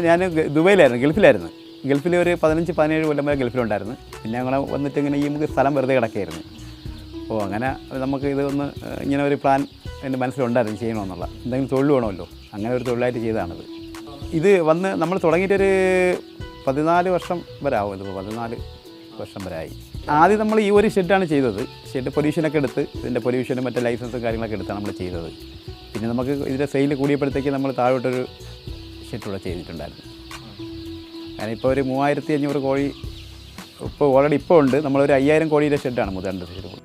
ഞാൻ ദുബൈയിലായിരുന്നു ഗൾഫിലായിരുന്നു. ഗൾഫിൽ ഒരു പതിനഞ്ച് പതിനേഴ് കൊല്ലം വരെ ഗൾഫിലുണ്ടായിരുന്നു. പിന്നെ ഞങ്ങൾ വന്നിട്ട് ഇങ്ങനെ ഈ നമുക്ക് സ്ഥലം വെറുതെ കിടക്കുകയായിരുന്നു അപ്പോൾ അങ്ങനെ നമുക്ക് ഇത് ഒന്ന് ഇങ്ങനെ ഒരു പ്ലാൻ എന്റെ മനസ്സിലുണ്ടായിരുന്നു ചെയ്യണമെന്നുള്ള. എന്തെങ്കിലും തൊഴിൽ വേണമല്ലോ. അങ്ങനെ ഒരു തൊഴിലായിട്ട് ചെയ്തതാണിത്. ഇത് വന്ന് നമ്മൾ തുടങ്ങിയിട്ടൊരു പതിനാല് വർഷം വരെ ആവും ഇതിപ്പോൾ പതിനാല് വർഷം വരെ ആയി. ആദ്യം നമ്മൾ ഈ ഒരു ഷെഡാണ് ചെയ്തത്. ഷെഡ് പൊല്യൂഷനൊക്കെ എടുത്ത് ഇതിന്റെ പൊല്യൂഷനും മറ്റേ ലൈസൻസും കാര്യങ്ങളൊക്കെ എടുത്താണ് നമ്മൾ ചെയ്തത്. പിന്നെ നമുക്ക് ഇതിന്റെ സെയിൽ കൂടിയപ്പോഴത്തേക്ക് നമ്മൾ താഴോട്ടൊരു ഷെഡ് കൂടെ ചെയ്തിട്ടുണ്ടായിരുന്നു. കാരണം ഇപ്പോൾ ഒരു മൂവായിരത്തി അഞ്ഞൂറ് കോഴി ഇപ്പോൾ ഓൾറെഡി ഇപ്പോൾ ഉണ്ട്. നമ്മളൊരു അയ്യായിരം കോഴിയുടെ ഷെഡാണ് മുതലുണ്ട് ഷെഡ്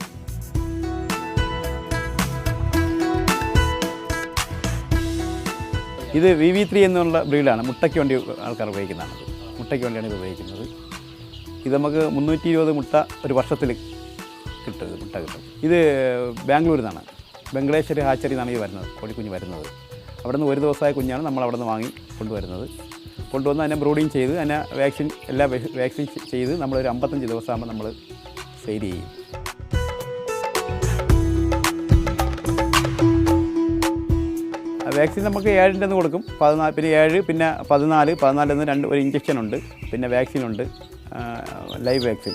ഇത് വി വി ത്രീ എന്നുള്ള ബ്രീഡാണ്. മുട്ടയ്ക്ക് വേണ്ടി ആൾക്കാർ ഉപയോഗിക്കുന്നതാണ് മുട്ടയ്ക്ക് വേണ്ടിയാണ് ഇത് ഉപയോഗിക്കുന്നത്. ഇത് നമുക്ക് മുന്നൂറ്റി ഇരുപത് മുട്ട ഒരു വർഷത്തിൽ കിട്ടും മുട്ട കിട്ടും. ഇത് ബാംഗ്ലൂരിൽ നിന്നാണ് ബംഗ്ലേശ്വരി ഹാച്ചറി എന്നാണ് ഇത് വരുന്നത്. കോഴിക്കുഞ്ഞ് വരുന്നത്. അവിടെ നിന്ന് ഒരു ദിവസമായ കുഞ്ഞാണ് നമ്മൾ അവിടെ നിന്ന് വാങ്ങി കൊണ്ടുവരുന്നത്. കൊണ്ടുവന്ന് അതിനെ ബ്രൂഡിങ് ചെയ്ത് അതിനെ വാക്സിൻ എല്ലാ വാക്സിൻ ചെയ്ത് നമ്മളൊരു അമ്പത്തഞ്ച് ദിവസമാകുമ്പോൾ നമ്മൾ സെയിൽ ചെയ്യും. വാക്സിൻ നമുക്ക് ഏഴിന്റെ ഒന്ന് കൊടുക്കും. പതിനാല് പിന്നെ ഏഴ് പിന്നെ പതിനാല് പതിനാലിൽ നിന്ന് രണ്ട് ഒരു ഇഞ്ചക്ഷൻ ഉണ്ട്. പിന്നെ വാക്സിൻ ഉണ്ട്. Live vaccine.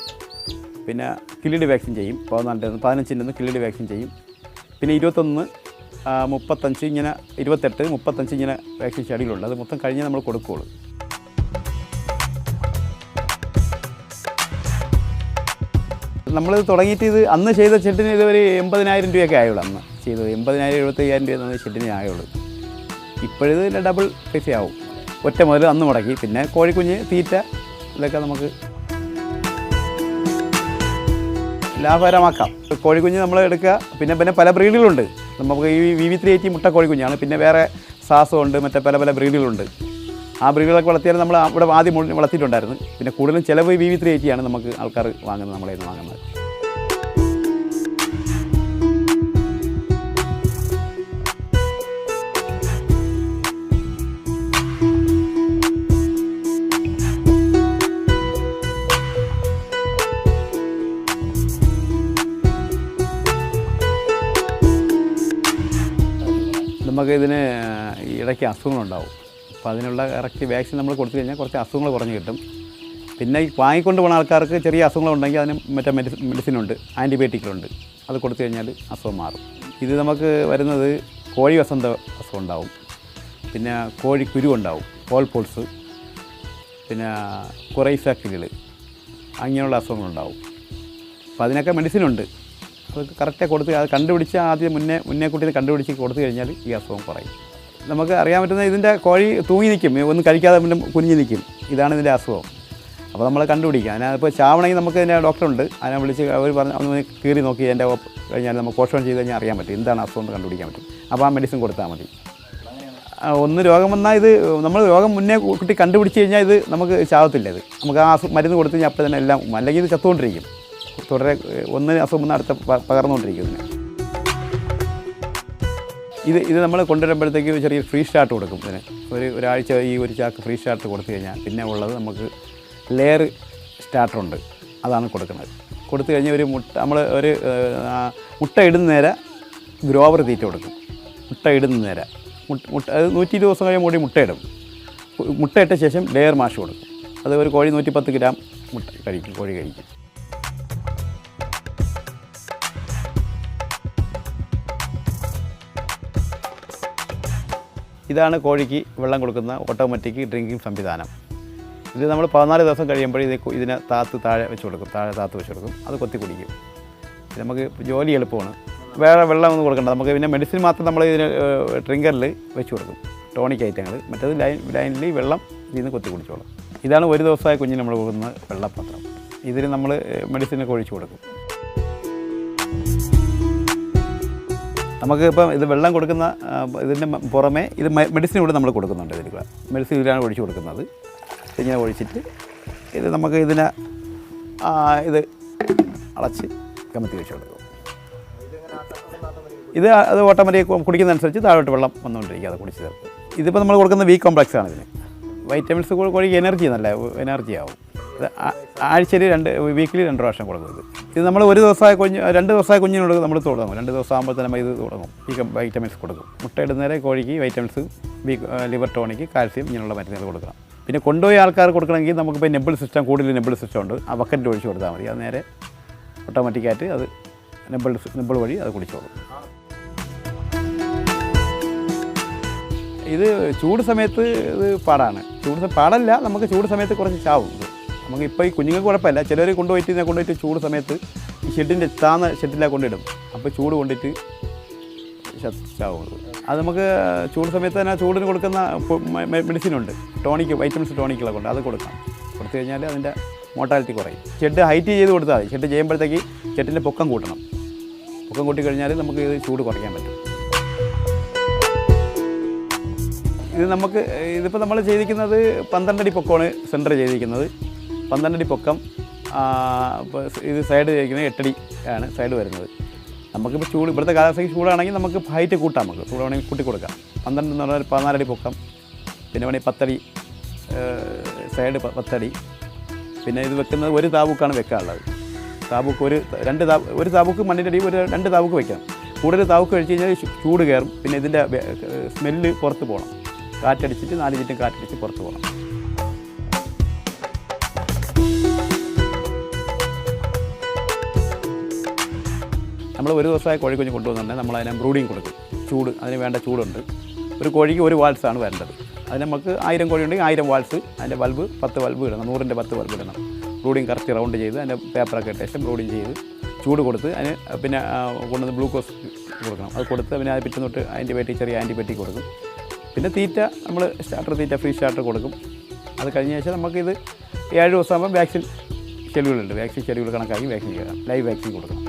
പിന്നെ കില്ലിഡ് വാക്സിൻ ചെയ്യും. പതിനാലിന്റെ നിന്ന് പതിനഞ്ചിന്റെ നിന്ന് കില്ലിഡ് വാക്സിൻ ചെയ്യും. പിന്നെ ഇരുപത്തൊന്ന് മുപ്പത്തഞ്ച് ഇങ്ങനെ ഇരുപത്തെട്ട് മുപ്പത്തഞ്ച് ഇങ്ങനെ വാക്സിൻ ഷെഡ്യൂളുണ്ട്. അത് മൊത്തം കഴിഞ്ഞ് നമ്മൾ കൊടുക്കുകയുള്ളൂ നമ്മൾ തുടങ്ങിയിട്ട് ഇത് അന്ന് ചെയ്ത ഷെഡിന് ഇത് ഒരു എൺപതിനായിരം രൂപയൊക്കെ ആയുള്ളൂ അന്ന്. ചെയ്തത് എൺപതിനായിരം എഴുപത്തയ്യായിരം രൂപ എന്നാണ് ഷെഡിന് ആയുള്ളൂ. ഇപ്പോഴിത് ഡബിൾ പൈസ ആവും. ഒറ്റ മുതൽ അന്ന് മുടക്കി. പിന്നെ കോഴിക്കുഞ്ഞ് തീറ്റ ഇതൊക്കെ നമുക്ക് ലാഭകരമാക്കാം. കോഴിക്കുഞ്ഞ് നമ്മൾ എടുക്കുക. പിന്നെ പിന്നെ പല ബ്രീഡുകളുണ്ട്. നമുക്ക് ഈ വി വി ത്രീ എയ്റ്റി മുട്ട കോഴിക്കുഞ്ഞാണ് പിന്നെ വേറെ സാസമുണ്ട് മറ്റേ പല പല ബ്രീഡുകളുണ്ട്. ആ ബ്രീഡുകളൊക്കെ വളർത്തിയാൽ നമ്മൾ ഇവിടെ ആദ്യം വളർത്തിയിട്ടുണ്ടായിരുന്നു. പിന്നെ കൂടുതലും ചിലവ് വി വി ത്രീ എയ്റ്റിയാണ് നമുക്ക് ആൾക്കാർ വാങ്ങുന്നത് നമ്മളെ നിന്ന് വാങ്ങുന്നത്. നമുക്ക് ഇതിന് ഇടയ്ക്ക് അസുഖങ്ങളുണ്ടാവും. അപ്പോൾ അതിനുള്ള കറക്റ്റ് വാക്സിൻ നമ്മൾ കൊടുത്തു കഴിഞ്ഞാൽ കുറച്ച് അസുഖങ്ങൾ കുറഞ്ഞു കിട്ടും. പിന്നെ വാങ്ങിക്കൊണ്ട് പോകുന്ന ആൾക്കാർക്ക് ചെറിയ അസുഖങ്ങളുണ്ടെങ്കിൽ അതിന് മറ്റേ മെഡിസിൻ മെഡിസിനുണ്ട് ആന്റിബയോട്ടിക്കുകളുണ്ട്. അത് കൊടുത്തു കഴിഞ്ഞാൽ അസുഖം മാറും. ഇത് നമുക്ക് വരുന്നത് കോഴി വസന്ത അസുഖം ഉണ്ടാവും. പിന്നെ കോഴി കുരു ഉണ്ടാവും പോൾ പോൾസ് പിന്നെ കുറൈസാക്കികൾ അങ്ങനെയുള്ള അസുഖങ്ങളുണ്ടാവും. അപ്പോൾ അതിനൊക്കെ മെഡിസിനുണ്ട്. കറക്റ്റായി കൊടുത്ത് അത് കണ്ടുപിടിച്ച് ആദ്യം മുന്നേ മുന്നേ കൂട്ടി കണ്ടുപിടിച്ച് കൊടുത്തു കഴിഞ്ഞാൽ ഈ അസുഖം കുറയും. നമുക്ക് അറിയാൻ പറ്റുന്ന ഇതിന്റെ കോഴി തൂങ്ങി നിൽക്കും. ഒന്ന് കഴിക്കാതെ പിന്നെ കുഞ്ഞു നിൽക്കും. ഇതാണ് ഇതിന്റെ അസുഖം. അപ്പോൾ നമ്മൾ കണ്ടുപിടിക്കുക അതിനകത്ത് ചാവണമെങ്കിൽ നമുക്ക് ഇതിന്റെ ഡോക്ടറുണ്ട്. അതിനെ വിളിച്ച് അവർ പറഞ്ഞ് ഒന്ന് കീറി നോക്കി എന്റെ കഴിഞ്ഞാൽ നമുക്ക് പോഷണം ചെയ്ത് കഴിഞ്ഞാൽ അറിയാൻ പറ്റും. എന്താണ് അസുഖം എന്ന് കണ്ടുപിടിക്കാൻ പറ്റും. അപ്പോൾ ആ മെഡിസിൻ കൊടുത്താൽ മതി. ഒന്ന് രോഗം വന്നാൽ ഇത് നമ്മൾ രോഗം മുന്നേ കുട്ടി കണ്ടുപിടിച്ച് കഴിഞ്ഞാൽ ഇത് നമുക്ക് ചാവത്തില്ല ഇത്. നമുക്ക് ആ മരുന്ന് കൊടുത്തു കഴിഞ്ഞാൽ അപ്പോൾ തന്നെ എല്ലാം അല്ലെങ്കിൽ ഇത് ചത്തുകൊണ്ടിരിക്കും. തുടരെ ഒന്ന് അസുഖം അടുത്ത പകർന്നുകൊണ്ടിരിക്കുന്നത് ഇത് ഇത് നമ്മൾ കൊണ്ടുവരുമ്പോഴത്തേക്ക് ചെറിയ ഫ്രീ സ്റ്റാർട്ട് കൊടുക്കും. ഇതിന് ഒരു ഒരാഴ്ച ഈ ഒരു ചാക്ക് ഫ്രീ സ്റ്റാർട്ട് കൊടുത്തു കഴിഞ്ഞാൽ പിന്നെ ഉള്ളത് നമുക്ക് ലെയർ സ്റ്റാർട്ടറുണ്ട്. അതാണ് കൊടുക്കുന്നത്. കൊടുത്തു കഴിഞ്ഞാൽ ഒരു മുട്ട നമ്മൾ ഒരു മുട്ട ഇടുന്ന നേരെ ഗ്രോവർ തീറ്റ കൊടുക്കും. മുട്ട ഇടുന്ന നേരെ. മുട്ട മുട്ട അത് നൂറ്റി ഇരുപത് ദിവസം കഴിയുമ്പോൾ മുട്ട ഇട്ട ശേഷം ലെയർ മാഷ് കൊടുക്കും. അത് ഒരു കോഴി നൂറ്റി പത്ത് ഗ്രാം മുട്ട കഴിക്കും കോഴി കഴിക്കും. ഇതാണ് കോഴിക്ക് വെള്ളം കൊടുക്കുന്ന ഓട്ടോമാറ്റിക് ഡ്രിങ്കിങ് സംവിധാനം. ഇത് നമ്മൾ പതിനാല് ദിവസം കഴിയുമ്പോൾ ഇത് ഇതിനെ താത്ത് താഴെ വെച്ച് കൊടുക്കും. താഴെ താത്ത് വെച്ച് കൊടുക്കും. അത് കൊത്തി കുടിക്കും. നമുക്ക് ജോലി എളുപ്പമാണ്. വേറെ വെള്ളം ഒന്നും കൊടുക്കേണ്ട. നമുക്ക് പിന്നെ മെഡിസിൻ മാത്രം നമ്മൾ ഇതിന് ഡ്രിങ്കറിൽ വെച്ച് കൊടുക്കും. ടോണിക് ഐറ്റങ്ങൾ മറ്റേത് ലൈൻ ലൈനിൽ വെള്ളം ഇതിൽ നിന്ന് കൊത്തി കുടിച്ചോളും. ഇതാണ് ഒരു ദിവസമായി കുഞ്ഞിന് നമ്മൾ കൊടുക്കുന്ന വെള്ളപ്പാത്രം ഇതിന് നമ്മൾ മെഡിസിനൊക്കെ ഒഴിച്ചു കൊടുക്കും. നമുക്ക് ഇപ്പം ഇത് വെള്ളം കൊടുക്കുന്ന ഇതിന്റെ പുറമെ ഇത് മെഡിസിൻ കൂടെ നമ്മൾ കൊടുക്കുന്നുണ്ട് ഇതിൽ മെഡിസിൻ ഇതിലാണ് ഒഴിച്ചു കൊടുക്കുന്നത്. ഇങ്ങനെ ഒഴിച്ചിട്ട് ഇത് നമുക്ക് ഇതിനെ ഇത് അടച്ച് കമത്തി വെച്ച് കൊടുക്കും. ഇത് അത് ഓട്ടോമാറ്റിക് കുടിക്കുന്നതനുസരിച്ച് താഴോട്ട് വെള്ളം വന്നുകൊണ്ടിരിക്കുക അത് കുടിച്ച് തീർക്കും. ഇതിപ്പോൾ നമ്മൾ കൊടുക്കുന്ന വി കോംപ്ലക്സ് ആണ് ഇതിന്. വൈറ്റമിൻസ് കോഴിക്ക് എനർജി നല്ല എനർജി ആവും. ആഴ്ചയിൽ രണ്ട് വീക്കിലി രണ്ട് പ്രാവശ്യം കൊടുക്കും ഇത് നമ്മൾ ഒരു ദിവസമായ കുഞ്ഞ് രണ്ട് ദിവസമായ കുഞ്ഞിനോട് നമ്മൾ തുടങ്ങും. രണ്ട് ദിവസം ആകുമ്പോൾ തന്നെ ഇത് തുടങ്ങും. ഈ വൈറ്റമിൻസ് കൊടുക്കും. മുട്ട മുട്ടയിടുന്നേരെ കോഴിക്ക് വൈറ്റമിൻസ് ലിവർ ടോണിക്ക് കാൽസ്യം ഇങ്ങനെയുള്ള മരുന്നുകൾ കൊടുക്കണം. പിന്നെ കൊണ്ടുപോയി ആൾക്കാർ കൊടുക്കണമെങ്കിൽ നമുക്കിപ്പോൾ നെബിൾ സിസ്റ്റം കൂടുതൽ നെബിൾ സിസ്റ്റം ഉണ്ട്. ആ ബക്കറ്റ് ഒഴിച്ച് കൊടുത്താൽ മതി. അത് നേരെ ഓട്ടോമാറ്റിക്കായിട്ട് അത് നെബിൾ നെബിൾ വഴി അത് കുടിച്ചോളും. ഇത് ചൂട് സമയത്ത് ഇത് പാടാണ്. ചൂട് പാടല്ല നമുക്ക് ചൂട് സമയത്ത് കുറച്ച് ചാവും. നമുക്ക് ഇപ്പോൾ ഈ കുഞ്ഞുങ്ങൾക്ക് കുഴപ്പമില്ല. ചിലർ കൊണ്ടുപോയിട്ട് ഇതിനെ കൊണ്ടുപോയിട്ട് ചൂട് സമയത്ത് ഈ ഷെഡിന്റെ താന്ന ഷെഡിലാണ് കൊണ്ടിടും. അപ്പോൾ ചൂട് കൊണ്ടിട്ട് ചാവും. അത് നമുക്ക് ചൂട് സമയത്ത് തന്നെ ചൂടിന് കൊടുക്കുന്ന മെഡിസിനുണ്ട് ടോണിക്ക് വൈറ്റമിൻസ് ടോണിക്കുകളൊക്കെ ഉണ്ട്. അത് കൊടുക്കാം. കൊടുത്തു കഴിഞ്ഞാൽ അതിന്റെ മോർട്ടാലിറ്റി കുറയും. ഷെഡ് ഹൈറ്റ് ചെയ്ത് കൊടുത്താൽ മതി. ഷെഡ് ചെയ്യുമ്പോഴത്തേക്ക് ഷെഡിന്റെ പൊക്കം കൂട്ടണം. പൊക്കം കൂട്ടി കഴിഞ്ഞാൽ നമുക്ക് ഇത് ചൂട് കുറയ്ക്കാൻ പറ്റും. ഇത് നമുക്ക് ഇതിപ്പോൾ നമ്മൾ ചെയ്തിരിക്കുന്നത് പന്ത്രണ്ടടി പൊക്കമാണ് സെന്റർ ചെയ്തിരിക്കുന്നത്. പന്ത്രണ്ടടി പൊക്കം ഇത് സൈഡ് ചെയ്തിരിക്കുന്നത് എട്ടടി ആണ് സൈഡ് വരുന്നത്. നമുക്കിപ്പോൾ ചൂട് ഇവിടുത്തെ കാലാവസ്ഥയ്ക്ക് ചൂടാണെങ്കിൽ നമുക്ക് ഹൈറ്റ് കൂട്ടാം നമുക്ക്. ചൂട് വേണമെങ്കിൽ കൂട്ടി കൊടുക്കാം. പന്ത്രണ്ട് എന്ന് പറഞ്ഞാൽ പതിനാലടി പൊക്കം പിന്നെ വേണമെങ്കിൽ പത്തടി സൈഡ് പത്തടി. പിന്നെ ഇത് വെക്കുന്നത് ഒരു താബൂക്കാണ് വെക്കാനുള്ളത്. താബൂക്ക് ഒരു രണ്ട് താ ഒരു താബൂക്ക് മണ്ണിന്റെ അടി ഒരു രണ്ട് താബൂക്ക് വെക്കാം. കൂടുതൽ താവൂക്ക് കഴിച്ച് കഴിഞ്ഞാൽ ചൂട് കയറും പിന്നെ ഇതിന്റെ സ്മെല്ല് പുറത്ത് പോകണം. കാറ്റടിച്ചിട്ട് നാല് ചുറ്റും കാറ്റടിച്ച് പുറത്ത് പോകണം നമ്മൾ ഒരു ദിവസമായി കോഴിക്കുഞ്ഞ് കൊണ്ടുവന്നിട്ടുണ്ടെങ്കിൽ നമ്മൾ അതിനെ ബ്രൂഡിങ് കൊടുക്കും ചൂട് അതിന് വേണ്ട ചൂടുണ്ട്. ഒരു കോഴിക്ക് ഒരു വാൾസാണ് വരേണ്ടത്. അതിന് നമുക്ക് ആയിരം കോഴി ഉണ്ടെങ്കിൽ ആയിരം വാൾസ് അതിന്റെ ബൾബ് പത്ത് ബൾബ് ഇടണം. നൂറിന്റെ പത്ത് ബൾബ് ഇടണം. ബ്രൂഡിങ് കറക്റ്റ് റൗണ്ട് ചെയ്ത് അതിന്റെ പേപ്പറൊക്കെ ഇട്ട ശേഷം ബ്രൂഡിങ് ചെയ്ത് ചൂട് കൊടുത്ത് അതിന് പിന്നെ കൊണ്ടുവന്ന് ഗ്ലൂക്കോസ് കൊടുക്കണം. അത് കൊടുത്ത് പിന്നെ അത് പിറ്റേ തൊട്ട് ആന്റിബയോട്ടിക് ചെറിയ ആന്റിബയോട്ടിക് കൊടുക്കും. പിന്നെ തീറ്റ നമ്മൾ സ്റ്റാർട്ടർ തീറ്റ ഫ്രീ സ്റ്റാർട്ടർ കൊടുക്കും. അത് കഴിഞ്ഞ ശേഷം നമുക്കിത് ഏഴ് ദിവസം ആകുമ്പോൾ വാക്സിൻ ഷെഡ്യൂളുണ്ട് വാക്സിൻ ഷെഡ്യൂൾ കണക്കാക്കി വാക്സിൻ ചെയ്യണം ലൈവ് വാക്സിൻ കൊടുക്കണം.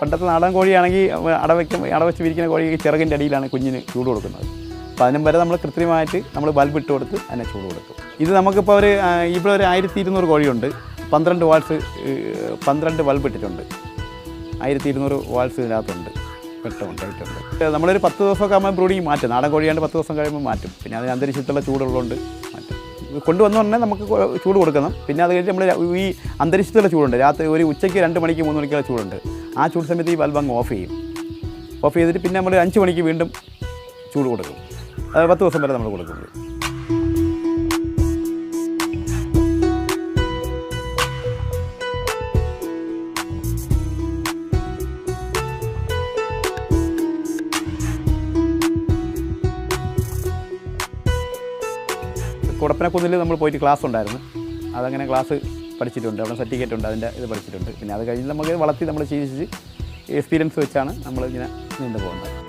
പണ്ടത്തെ നാടൻ കോഴിയാണെങ്കിൽ അടവയ്ക്കും അടവച്ച് വിരിക്കുന്ന കോഴിക്ക് ചിറകിന്റെ അടിയിലാണ് കുഞ്ഞിന് ചൂട് കൊടുക്കുന്നത്. അപ്പോൾ അതിനും വരെ നമ്മൾ കൃത്രിമമായിട്ട് നമ്മൾ ബൾബ് ഇട്ട് കൊടുത്ത് അതിനെ ചൂട് കൊടുക്കും. ഇത് നമുക്കിപ്പോൾ ഒരു ഇവിടെ ഒരു ആയിരത്തി ഇരുന്നൂറ് കോഴിയുണ്ട്. പന്ത്രണ്ട് വാൾസ് പന്ത്രണ്ട് ബൾബ് ഇട്ടിട്ടുണ്ട്. ആയിരത്തി ഇരുന്നൂറ് വാൾസ് ഇതിനകത്തുണ്ട്. പെട്ടുണ്ട് ഇട്ടുണ്ട് നമ്മളൊരു പത്ത് ദിവസമൊക്കെ ആകുമ്പോൾ ബ്രൂഡിങ് മാറ്റും. നാടൻ കോഴിയാണ്ട് പത്ത് ദിവസം കഴിയുമ്പോൾ മാറ്റും. പിന്നെ അതിന് അന്തരീക്ഷത്തിലുള്ള ചൂടുള്ളതുകൊണ്ട് മാറ്റും. കൊണ്ടുവന്ന ഉടനെ നമുക്ക് ചൂട് കൊടുക്കണം. പിന്നെ അത് കഴിഞ്ഞ് നമ്മൾ ഈ അന്തരീക്ഷത്തിലുള്ള ചൂടുണ്ട്. രാത്രി ഒരു ഉച്ചയ്ക്ക് രണ്ട് മണിക്ക് മൂന്ന് മണിക്കുള്ള ചൂടുണ്ട്. ആ ചൂട് സമയത്ത് ഈ ബൾബ് അങ്ങ് ഓഫ് ചെയ്യും. ഓഫ് ചെയ്തിട്ട് പിന്നെ നമ്മൾ അഞ്ച് മണിക്ക് വീണ്ടും ചൂട് കൊടുക്കും. അത് പത്ത് ദിവസം വരെ നമ്മൾ കൊടുക്കുന്നത് കുടപ്പനക്കുന്നിൽ നമ്മൾ പോയിട്ട് ക്ലാസ് ഉണ്ടായിരുന്നു. അതങ്ങനെ ക്ലാസ് പഠിച്ചിട്ടുണ്ട്. അവിടെ സർട്ടിഫിക്കറ്റ് ഉണ്ട് അതിന്റെ ഇത് പഠിച്ചിട്ടുണ്ട്. പിന്നെ അത് കഴിഞ്ഞ് നമുക്ക് വളർത്തി നമ്മൾ ചികിത്സിച്ച് എക്സ്പീരിയൻസ് വെച്ചാണ് നമ്മൾ ഇങ്ങനെ നീണ്ടു പോകുന്നത്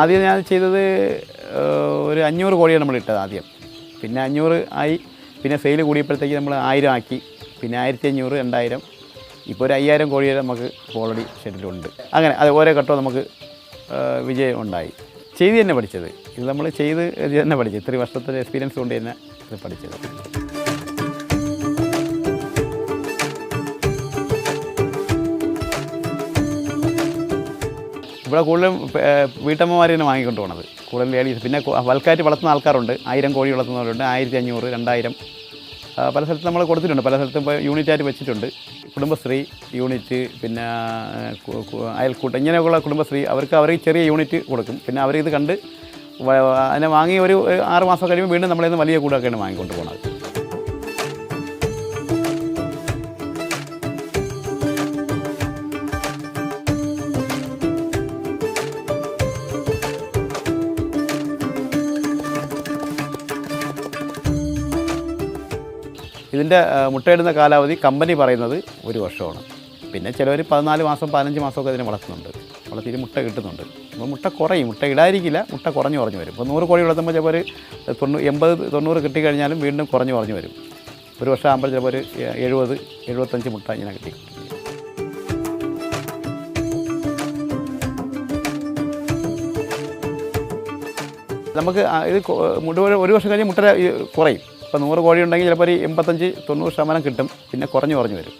ആദ്യം ഞാൻ ചെയ്തത് ഒരു അഞ്ഞൂറ് കോടിയാണ് നമ്മൾ ഇട്ടത് ആദ്യം. പിന്നെ അഞ്ഞൂറ് ആയി പിന്നെ സെയിൽ കൂടിയപ്പോഴത്തേക്ക് നമ്മൾ ആയിരം ആക്കി. പിന്നെ ആയിരത്തി അഞ്ഞൂറ് രണ്ടായിരം. ഇപ്പോൾ ഒരു അയ്യായിരം കോടി വരെ നമുക്ക് ഓൾറെഡി ഷെഡിലുണ്ട് അങ്ങനെ അത് ഓരോ ഘട്ടവും നമുക്ക് വിജയം ഉണ്ടായി. ചെയ്ത് തന്നെ പഠിച്ചത്. ഇത് നമ്മൾ ചെയ്ത് തന്നെ പഠിച്ചത്. ഇത്രയും വർഷത്തെ എക്സ്പീരിയൻസ് കൊണ്ട് തന്നെ ഇത് പഠിച്ചത്. ഇവിടെ കൂടുതലും വീട്ടമ്മമാർ തന്നെ വാങ്ങിക്കൊണ്ട് പോണത്. കൂടുതൽ ലേഡീസ്. പിന്നെ വൽക്കാറ്റ് വളർത്തുന്ന ആൾക്കാരുണ്ട്. ആയിരം കോഴി വളർത്തുന്നവരുണ്ട്. ആയിരത്തി അഞ്ഞൂറ് രണ്ടായിരം പല സ്ഥലത്ത് നമ്മൾ കൊടുത്തിട്ടുണ്ട്. പല സ്ഥലത്തും ഇപ്പോൾ യൂണിറ്റായിട്ട് വെച്ചിട്ടുണ്ട്. കുടുംബശ്രീ യൂണിറ്റ് പിന്നെ അയൽക്കൂട്ടം ഇങ്ങനെയൊക്കെയുള്ള കുടുംബശ്രീ അവർക്ക് അവർ ചെറിയ യൂണിറ്റ് കൊടുക്കും. പിന്നെ അവരിത് കണ്ട് അതിനെ വാങ്ങി ഒരു ആറ് മാസം കഴിയുമ്പോൾ വീണ്ടും നമ്മളിന്ന് വലിയ കൂടൊക്കെയാണ് വാങ്ങിക്കൊണ്ട് പോകുന്നത് ഇതിന്റെ മുട്ടയിടുന്ന കാലാവധി കമ്പനി പറയുന്നത് ഒരു വർഷമാണ്. പിന്നെ ചിലവർ പതിനാല് മാസം പതിനഞ്ച് മാസമൊക്കെ ഇതിനെ വളർത്തുന്നുണ്ട്. വളർത്തിയിട്ട് മുട്ട കിട്ടുന്നുണ്ട്. അപ്പോൾ മുട്ട കുറയും. മുട്ട ഇടാതിരിക്കില്ല. മുട്ട കുറഞ്ഞു കുറഞ്ഞു വരും. ഇപ്പോൾ നൂറ് കോഴി വളർത്തുമ്പോൾ ചിലപ്പോൾ ഒരു തൊണ്ണൂ എൺപത് തൊണ്ണൂറ് കിട്ടിക്കഴിഞ്ഞാലും വീണ്ടും കുറഞ്ഞു കുറഞ്ഞു വരും. ഒരു വർഷം ആകുമ്പോൾ ചിലപ്പോൾ ഒരു എഴുപത് എഴുപത്തഞ്ച് മുട്ട ഇങ്ങനെ കിട്ടി. നമുക്ക് ഇത് മുഴുവൻ ഒരു വർഷം കഴിഞ്ഞ് മുട്ട കുറയും. ഇപ്പോൾ നൂറ് കോഴി ഉണ്ടെങ്കിൽ ചിലപ്പോൾ ഒരു എൺപത്തഞ്ച് തൊണ്ണൂറ് ശതമാനം കിട്ടും. പിന്നെ കുറഞ്ഞു കുറഞ്ഞു വരും.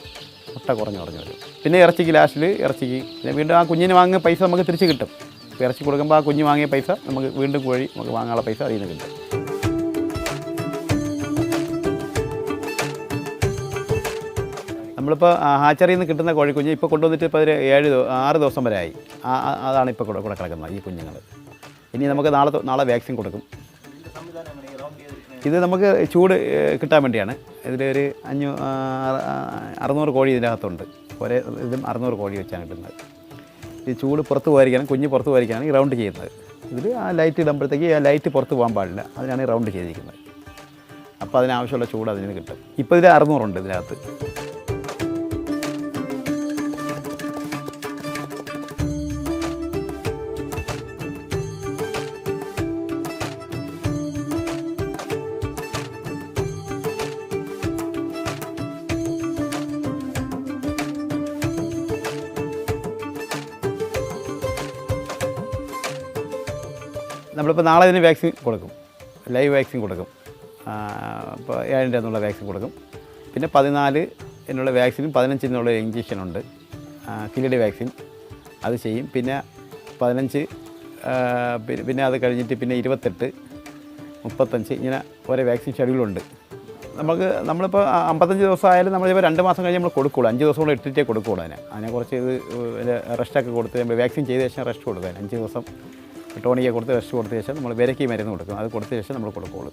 മുട്ട കുറഞ്ഞു കുറഞ്ഞു വരും. പിന്നെ ഇറച്ചിക്ക് ലാസ്റ്റിൽ ഇറച്ചിക്ക്. പിന്നെ വീണ്ടും ആ കുഞ്ഞിന് വാങ്ങിയ പൈസ നമുക്ക് തിരിച്ച് കിട്ടും. ഇറച്ചി കൊടുക്കുമ്പോൾ ആ കുഞ്ഞ് വാങ്ങിയ പൈസ നമുക്ക് വീണ്ടും കോഴി നമുക്ക് വാങ്ങാനുള്ള പൈസ അതിൽ നിന്ന് കിട്ടും. നമ്മളിപ്പോൾ ഹാച്ചറിയിൽ നിന്ന് കിട്ടുന്ന കോഴിക്കുഞ്ഞ് ഇപ്പോൾ കൊണ്ടുവന്നിട്ട് ഇപ്പോൾ ഒരു ഏഴ് ആറ് ദിവസം വരെ ആയി. അതാണ് ഇപ്പോൾ കൂടെ കിടക്കുന്നത് ഈ കുഞ്ഞുങ്ങൾ ഇനി നമുക്ക് നാളെ നാളെ വാക്സിൻ കൊടുക്കും. ഇത് നമുക്ക് ചൂട് കിട്ടാൻ വേണ്ടിയാണ്. ഇതിലൊരു അഞ്ഞൂ അറുന്നൂറ് കോഴി ഇതിനകത്തുണ്ട്. ഒരേ ഇതും അറുന്നൂറ് കോഴി വെച്ചാണ് കിട്ടുന്നത്. ഈ ചൂട് പുറത്ത് പോയിരിക്കണം കുഞ്ഞ് പുറത്ത് പോയിരിക്കാനാണ് ഈ റൗണ്ട് ചെയ്യുന്നത്. ഇതിൽ ആ ലൈറ്റ് ഇടുമ്പോഴത്തേക്ക് ആ ലൈറ്റ് പുറത്ത് പോകാൻ പാടില്ല. അതിനാണ് ഈ റൗണ്ട് ചെയ്തിരിക്കുന്നത്. അപ്പോൾ അതിനാവശ്യമുള്ള ചൂട് അതിന് കിട്ടും. ഇപ്പോൾ ഇതിൽ അറുന്നൂറുണ്ട് ഇതിനകത്ത്. നമ്മളിപ്പോൾ നാളെ ഇതിന് വാക്സിൻ കൊടുക്കും. ലൈവ് വാക്സിൻ കൊടുക്കും. ഇപ്പോൾ ഏഴിന്റെ എന്നുള്ള വാക്സിൻ കൊടുക്കും. പിന്നെ പതിനാല് എന്നുള്ള വാക്സിനും പതിനഞ്ചിനുള്ള ഇഞ്ചക്ഷനുണ്ട് കിലടി വാക്സിൻ അത് ചെയ്യും. പിന്നെ പതിനഞ്ച് പിന്നെ അത് കഴിഞ്ഞിട്ട് പിന്നെ ഇരുപത്തെട്ട് മുപ്പത്തഞ്ച് ഇങ്ങനെ ഓരോ വാക്സിൻ ഷെഡ്യൂളുണ്ട്. നമുക്ക് നമ്മളിപ്പോൾ അമ്പത്തഞ്ച് ദിവസം ആയാലും നമ്മളിപ്പോൾ രണ്ട് മാസം കഴിഞ്ഞ് നമ്മൾ കൊടുക്കുള്ളൂ അഞ്ച് ദിവസം കൂടെ ഇട്ടിട്ടേ കൊടുക്കുള്ളൂ അതിനെ. അതിനെ കുറച്ച് ഇത് റെസ്റ്റൊക്കെ കൊടുത്ത് നമ്മൾ വാക്സിൻ ചെയ്ത ശേഷം റെസ്റ്റ് കൊടുക്കുക അതിന്. അഞ്ച് ദിവസം ടോണിക്കെ കൊടുത്ത് റെസ്റ്റ് കൊടുത്ത ശേഷം നമ്മൾ വിരക്കി മരുന്ന് കൊടുക്കും. അത് കൊടുത്ത ശേഷം നമ്മൾ കൊടുക്കുകയുള്ളു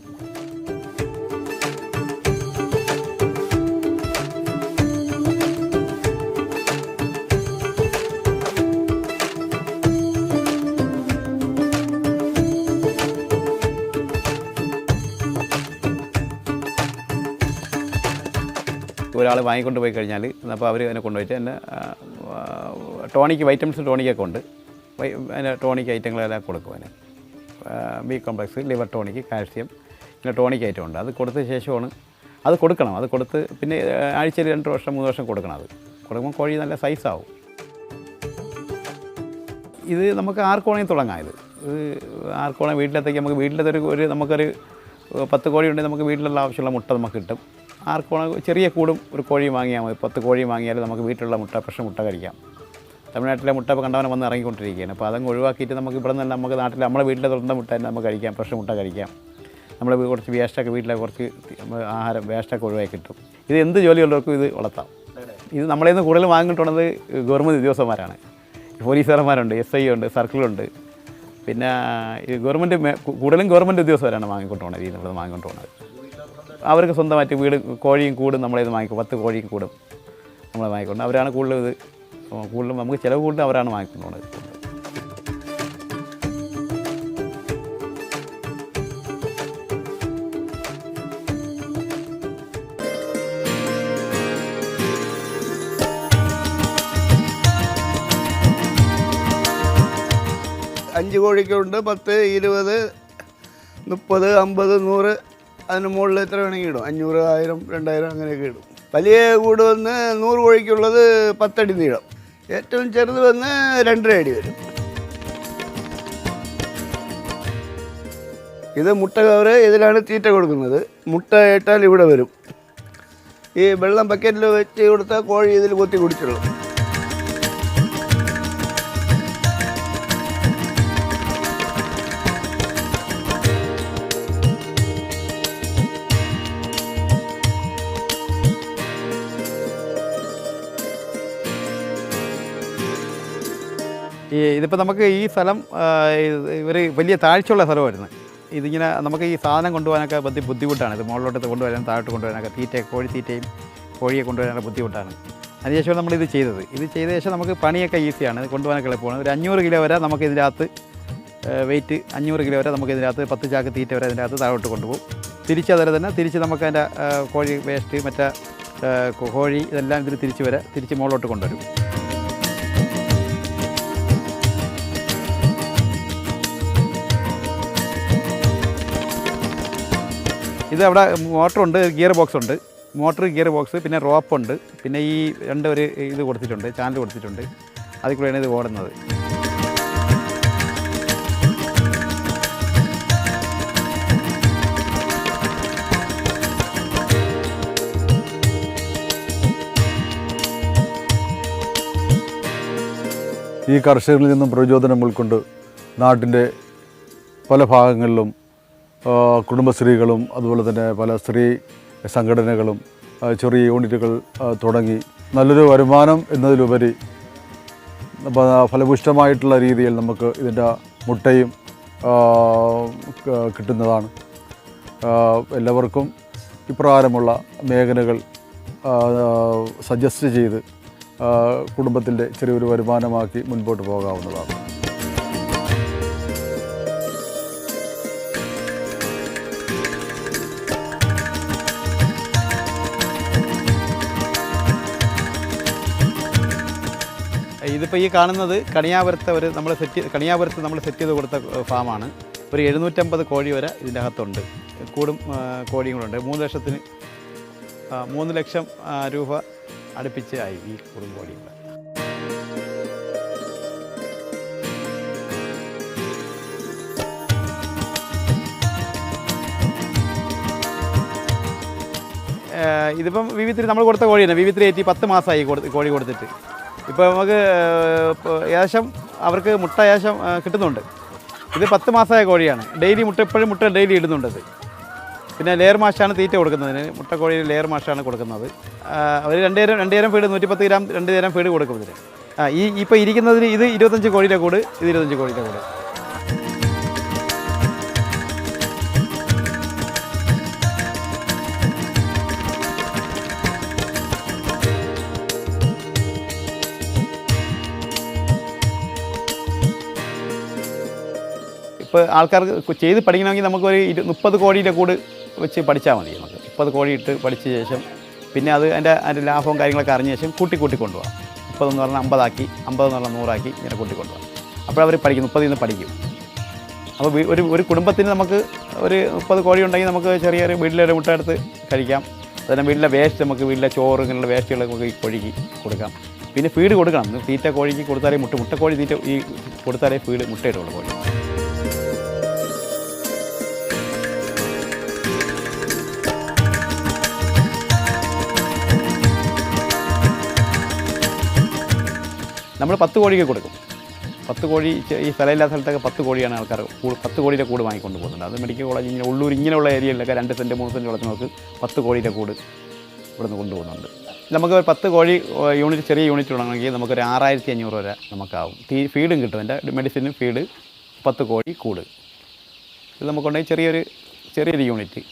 ഒരാൾ വാങ്ങിക്കൊണ്ട് പോയി കഴിഞ്ഞാൽ അപ്പോൾ അവർ എന്നെ കൊണ്ടുപോയിട്ട് എന്നെ ടോണിക്ക് വൈറ്റമിൻസ് ടോണിക്കൊക്കെ ഉണ്ട്. അതിന് ടോണിക് ഐറ്റങ്ങളെല്ലാം കൊടുക്കും അതിന്. B complex liver tonic calcium പിന്നെ ടോണിക് ഐറ്റം ഉണ്ട്. അത് കൊടുത്ത ശേഷമാണ് അത് കൊടുക്കണം. അത് കൊടുത്ത് പിന്നെ ആഴ്ചയിൽ രണ്ട് വർഷം മൂന്ന് വർഷം കൊടുക്കണം അത്. കൊടുക്കുമ്പോൾ കോഴി നല്ല സൈസാവും. ഇത് നമുക്ക് ആർക്കോണേ തുടങ്ങാം ഇത്. ഇത് ആർക്കോണേ വീട്ടിലത്തേക്ക് നമുക്ക് വീട്ടിലത്തെ ഒരു നമുക്കൊരു പത്ത് കോഴി ഉണ്ടെങ്കിൽ നമുക്ക് വീട്ടിലുള്ള ആവശ്യമുള്ള മുട്ട നമുക്ക് കിട്ടും. ആർക്കോണ ചെറിയ കൂടും ഒരു കോഴി വാങ്ങിയാൽ മതി. പത്ത് കോഴി വാങ്ങിയാൽ നമുക്ക് വീട്ടിലുള്ള മുട്ട ഫ്രഷ് മുട്ട കഴിക്കാം. തമിഴ്നാട്ടിലെ മുട്ട ഇപ്പോൾ കണ്ടവനെ വന്ന് ഇറങ്ങിക്കൊണ്ടിരിക്കുകയാണ്. അപ്പോൾ അതങ്ങ് ഒഴിവാക്കിയിട്ട് നമുക്ക് ഇവിടെ നിന്ന് നമുക്ക് നാട്ടിൽ നമ്മളെ വീട്ടിലെ തുറന്ന മുട്ട തന്നെ നമുക്ക് കഴിക്കാം. ഫ്രഷ് മുട്ട കഴിക്കാം. നമ്മൾ കുറച്ച് വേസ്റ്റൊക്കെ വീട്ടിലെ കുറച്ച് ആഹാരം വേസ്റ്റൊക്കെ ഒഴിവാക്കി കിട്ടും. ഇത് എന്ത് ജോലിയുള്ളവർക്കും ഇത് വളർത്താം. ഇത് നമ്മളെ നിന്ന് കൂടുതൽ വാങ്ങിയിട്ടുള്ളത് ഗവൺമെന്റ് ഉദ്യോഗസ്ഥന്മാരാണ്. പോലീസുകാരന്മാരുണ്ട് എസ് ഐ ഉണ്ട് സർക്കിളുണ്ട്. പിന്നെ ഗവൺമെന്റ് കൂടുതലും ഗവൺമെന്റ് ഉദ്യോഗസ്ഥരാണ് വാങ്ങിക്കൊണ്ട് പോകുന്നത് ഈ നമ്മൾ വാങ്ങിക്കൊണ്ട് പോകുന്നത് അവർക്ക് സ്വന്തമായിട്ട് വീട് കോഴിയും കൂടും നമ്മളെ ഇത് വാങ്ങിക്കും. പത്ത് കോഴിയും കൂടും നമ്മൾ വാങ്ങിക്കൊണ്ട് അവരാണ് കൂടുതലും ഇത് കൂടുതലും നമുക്ക് ചിലവ് കൂടുതൽ അവരാണ് വാങ്ങിക്കുന്നത് അഞ്ച് കോഴിക്കുണ്ട് പത്ത് ഇരുപത് മുപ്പത് അമ്പത് നൂറ് അതിന് മുകളിൽ എത്ര വേണമെങ്കിൽ ഇടും. അഞ്ഞൂറ് ആയിരം രണ്ടായിരം അങ്ങനെയൊക്കെ ഇടും. വലിയ കൂട് വന്ന് നൂറ് കോഴിക്കുള്ളത് പത്തടി നീളം. ഏറ്റവും ചെറുത് വന്ന് രണ്ടര അടി വരും. ഇത് മുട്ട കവറ് ഇതിലാണ് തീറ്റ കൊടുക്കുന്നത്. മുട്ട ഇട്ടാൽ ഇവിടെ വരും. ഈ വെള്ളം ബക്കറ്റിൽ വെച്ച് കൊടുത്താൽ കോഴി ഇതിൽ കൊത്തി കുടിച്ചുള്ളൂ ഇതിപ്പോൾ നമുക്ക് ഈ സ്ഥലം ഇവർ വലിയ താഴ്ചയുള്ള സ്ഥലമായിരുന്നു. ഇതിങ്ങനെ നമുക്ക് ഈ സാധനം കൊണ്ടുപോകാനൊക്കെ ബുദ്ധി ബുദ്ധിമുട്ടാണ്. ഇത് മുകളിലോട്ട് കൊണ്ടുവരാൻ താഴോട്ട് കൊണ്ടുവരാനൊക്കെ തീറ്റ കോഴിത്തീറ്റയും കോഴിയെ കൊണ്ടുവരാനൊക്കെ ബുദ്ധിമുട്ടാണ്. അതിനുശേഷം നമ്മളിത് ചെയ്തത്. ഇത് ചെയ്ത ശേഷം നമുക്ക് പണിയൊക്കെ ഈസിയാണ്. ഇത് കൊണ്ടുപോകാനൊക്കെ എളുപ്പമാണ്. ഒരു അഞ്ഞൂറ് കിലോ വരെ നമുക്ക് ഇതിനകത്ത് വെയിറ്റ് അഞ്ഞൂറ് കിലോ വരെ നമുക്ക് ഇതിനകത്ത് പത്ത് ചാക്ക് തീറ്റ വരെ ഇതിനകത്ത് താഴോട്ട് കൊണ്ടുപോകും. തിരിച്ച് അതുപോലെ തന്നെ തിരിച്ച് നമുക്ക് അതിന്റെ കോഴി വേസ്റ്റ് മറ്റേ കോഴി ഇതെല്ലാം ഇതിൽ തിരിച്ച് വരെ തിരിച്ച് മുകളിലോട്ട് കൊണ്ടുവരും. ഇത് അവിടെ മോട്ടറുണ്ട് ഗിയർ ബോക്സ് ഉണ്ട്. മോട്ടർ ഗിയർ ബോക്സ് പിന്നെ റോപ്പ് ഉണ്ട്. പിന്നെ ഈ രണ്ട് ഒരു ഇത് കൊടുത്തിട്ടുണ്ട് ചാനൽ കൊടുത്തിട്ടുണ്ട്. അതിൽ കൂടെയാണ് ഇത് ഓടുന്നത്. ഈ കർഷകരിൽ നിന്നും പ്രചോദനം ഉൾക്കൊണ്ട് നാട്ടിന്റെ പല ഭാഗങ്ങളിലും കുടുംബശ്രീകളും അതുപോലെ തന്നെ പല സ്ത്രീ സംഘടനകളും ചെറിയ യൂണിറ്റുകൾ തുടങ്ങി. നല്ലൊരു വരുമാനം എന്നതിലുപരി ഫലഭൂഷ്ടമായിട്ടുള്ള രീതിയിൽ നമുക്ക് ഇതിന്റെ മുട്ടയും കിട്ടുന്നതാണ്. എല്ലാവർക്കും ഇപ്രകാരമുള്ള മേഖലകൾ സജസ്റ്റ് ചെയ്ത് കുടുംബത്തിന്റെ ചെറിയൊരു വരുമാനമാക്കി മുൻപോട്ട് പോകാവുന്നതാണ്. ഇതിപ്പോൾ ഈ കാണുന്നത് കണിയാപുരത്തെ ഒരു നമ്മൾ സെറ്റ് കണിയാപുരത്ത് നമ്മൾ സെറ്റ് ചെയ്ത് കൊടുത്ത ഫാമാണ്. ഒരു എഴുന്നൂറ്റമ്പത് കോഴി വരെ ഇതിന്റെ അകത്തുണ്ട്. കൂടും കോഴിയും കൂടെ ഉണ്ട്. മൂന്ന് ലക്ഷത്തിന് മൂന്ന് ലക്ഷം രൂപ അടുപ്പിച്ച് ആയി ഈ കൂടും ഏഹ് ഇതിപ്പം വി വി നമ്മൾ കൊടുത്ത കോഴിയാണ് വിവിത്തിരി ഏറ്റി പത്ത് മാസമായി കോഴി കൊടുത്തിട്ട്. ഇപ്പോൾ നമുക്ക് ഏകദേശം അവർക്ക് മുട്ട ഏകദേശം കിട്ടുന്നുണ്ട്. ഇത് പത്ത് മാസമായ കോഴിയാണ്. ഡെയിലി മുട്ട ഇപ്പോഴും മുട്ട ഡെയിലി ഇടുന്നുണ്ട് ഇത്. പിന്നെ ലെയർ മാഷാണ് തീറ്റ കൊടുക്കുന്നതിന്. മുട്ടക്കോഴി ലെയർ മാഷാണ് കൊടുക്കുന്നത്. അവർ രണ്ടേരം നേരം രണ്ട് നേരം ഫീഡ് നൂറ്റിപ്പത്ത് ഗ്രാം രണ്ട് നേരം ഫീഡ് കൊടുക്കും ഇതിന്. ആ ഈ ഇപ്പോൾ ഇരിക്കുന്നതിന് ഇത് ഇരുപത്തഞ്ച് കോഴിയുടെ കൂട് ഇത് ഇരുപത്തഞ്ച് കോഴിയുടെ കൂട്. ഇപ്പോൾ ആൾക്കാർക്ക് ചെയ്ത് പഠിക്കണമെങ്കിൽ നമുക്കൊരു ഇരു മുപ്പത് കോടിയുടെ കൂട് വെച്ച് പഠിച്ചാൽ മതി നമുക്ക്. മുപ്പത് കോടി ഇട്ട് പഠിച്ച ശേഷം പിന്നെ അത് അതിന്റെ അതിന്റെ ലാഭവും കാര്യങ്ങളൊക്കെ അറിഞ്ഞ ശേഷം കൂട്ടി കൂട്ടി കൊണ്ടുപോകാം മുപ്പതെന്ന് പറഞ്ഞാൽ അമ്പതാക്കി അമ്പതെന്ന് പറഞ്ഞാൽ നൂറാക്കി ഇങ്ങനെ കൂട്ടി കൊണ്ടുപോകാം അപ്പോൾ അവർ പഠിക്കും മുപ്പതിൽ നിന്ന് പഠിക്കും. അപ്പോൾ ഒരു ഒരു കുടുംബത്തിന് നമുക്ക് ഒരു മുപ്പത് കോഴി ഉണ്ടെങ്കിൽ നമുക്ക് ചെറിയൊരു വീട്ടിലൊരു മുട്ട എടുത്ത് കഴിക്കാം. അതുപോലെ വീട്ടിലെ വേസ്റ്റ് നമുക്ക് വീട്ടിലെ ചോറ് ഇങ്ങനെയുള്ള വേസ്റ്റുകളൊക്കെ നമുക്ക് ഈ കോഴിക്ക് കൊടുക്കാം. പിന്നെ ഫീഡ് കൊടുക്കണം. തീറ്റ കോഴിക്ക് കൊടുത്താലേ മുട്ട മുട്ടക്കോഴി തീറ്റ ഈ കൊടുത്താലേ ഫീഡ് മുട്ടയിട്ടുള്ളൂ കോഴി നമ്മൾ പത്ത് കോഴിക്ക് കൊടുക്കും. പത്ത് കോഴി ഈ സ്ഥലമില്ലാത്ത സ്ഥലത്തൊക്കെ പത്ത് കോഴിയാണ് ആൾക്കാർ പത്ത് കോഴിയുടെ കൂട് വാങ്ങിക്കൊണ്ട് പോകുന്നുണ്ട്. അത് മെഡിക്കൽ കോളേജ് ഇങ്ങനെ ഉള്ളൂർ ഇങ്ങനെയുള്ള ഏരിയയിലൊക്കെ രണ്ട് സെന്റ് മൂന്ന് സെന്റ് വളർത്തുന്നവർക്ക് പത്ത് കോഴിയുടെ കൂട് ഇവിടുന്ന് കൊണ്ടുപോകുന്നുണ്ട് നമുക്ക് പത്ത് കോഴി യൂണിറ്റ് ചെറിയ യൂണിറ്റ് തുടങ്ങണമെങ്കിൽ നമുക്കൊരു ആറായിരത്തി അഞ്ഞൂറ് വരെ നമുക്കാവും. തീ ഫീഡും കിട്ടും. എന്റെ മെഡിസിനും ഫീഡ് പത്ത് കോഴി കൂട്. ഇത് നമുക്കുണ്ടെങ്കിൽ ചെറിയൊരു ചെറിയൊരു യൂണിറ്റ്.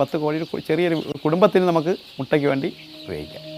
പത്ത് കോഴി ചെറിയൊരു കുടുംബത്തിന് നമുക്ക് മുട്ടയ്ക്ക് വേണ്ടി ഉപയോഗിക്കാം.